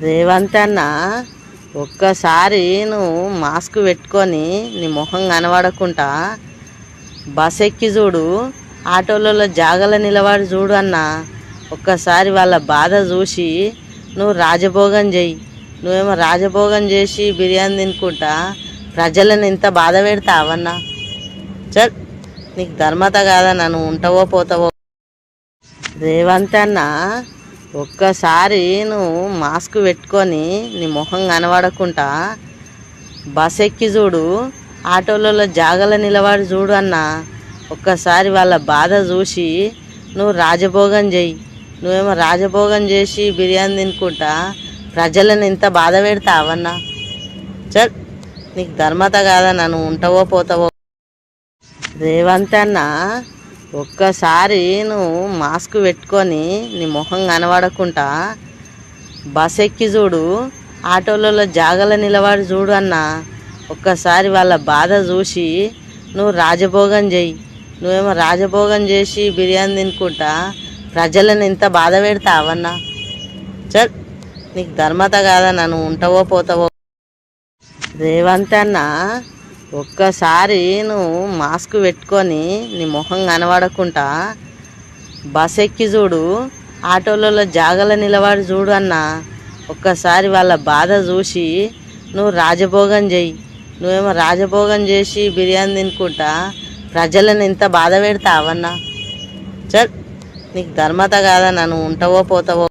రేవంత్ అన్న ఒక్కసారి నువ్వు మాస్క్ పెట్టుకొని నీ మొహం కనబడకుండా బస్ ఎక్కి చూడు ఆటోలలో జాగల నిలబడి చూడు అన్న. ఒక్కసారి వాళ్ళ బాధ చూసి నువ్వు రాజభోగం చెయ్యి నువ్వేమో రాజభోగం చేసి బిర్యానీ తినుకుంటా ప్రజలను ఇంత బాధ పెడతావన్నా చల్ నీకు ధర్మత కాదన్నా నువ్వు ఉంటావో పోతావో. రేవంత్ అన్న ఒక్కసారి నువ్వు మాస్క్ పెట్టుకొని నీ మొహం కనబడకుండా బస్ ఎక్కి చూడు ఆటోలలో జాగల నిలబడి చూడు అన్న. ఒక్కసారి వాళ్ళ బాధ చూసి నువ్వు రాజభోగం చెయ్యి నువ్వేమో రాజభోగం చేసి బిర్యానీ తినుకుంటా ప్రజలను ఇంత బాధ పెడతావన్నా చల్ నీకు ధర్మత కాదన్నా నువ్వు ఉంటావో పోతావో. రేవంత్ అన్న ఒక్కసారి నువ్వు మాస్క్ పెట్టుకొని నీ మొహం కనబడకుండా బస్ ఎక్కి చూడు ఆటోలలో జాగల నిలబడి చూడు అన్న. ఒక్కసారి వాళ్ళ బాధ చూసి నువ్వు రాజభోగం చెయ్యి నువ్వేమో రాజభోగం చేసి బిర్యానీ తినుకుంటా ప్రజలను ఇంత బాధ పెడతావన్నా చల్ నీకు ధర్మత కాదన్నా నువ్వు ఉంటావో పోతావో? రేవంత్ అన్న ఒక్కసారి నువ్వు మాస్క్ పెట్టుకొని నీ మొహం కనబడకుండా బస్ ఎక్కి చూడు. ఆటోలలో జాగల నిలబడి చూడు అన్న. ఒక్కసారి వాళ్ళ బాధ చూసి నువ్వు రాజభోగం చెయ్యి నువ్వేమో రాజభోగం చేసి బిర్యానీ తినుకుంటా. ప్రజలను ఇంత బాధ పెడతావన్నా? చల్ నీకు ధర్మత కాదన్నా. నువ్వు ఉంటావో పోతావో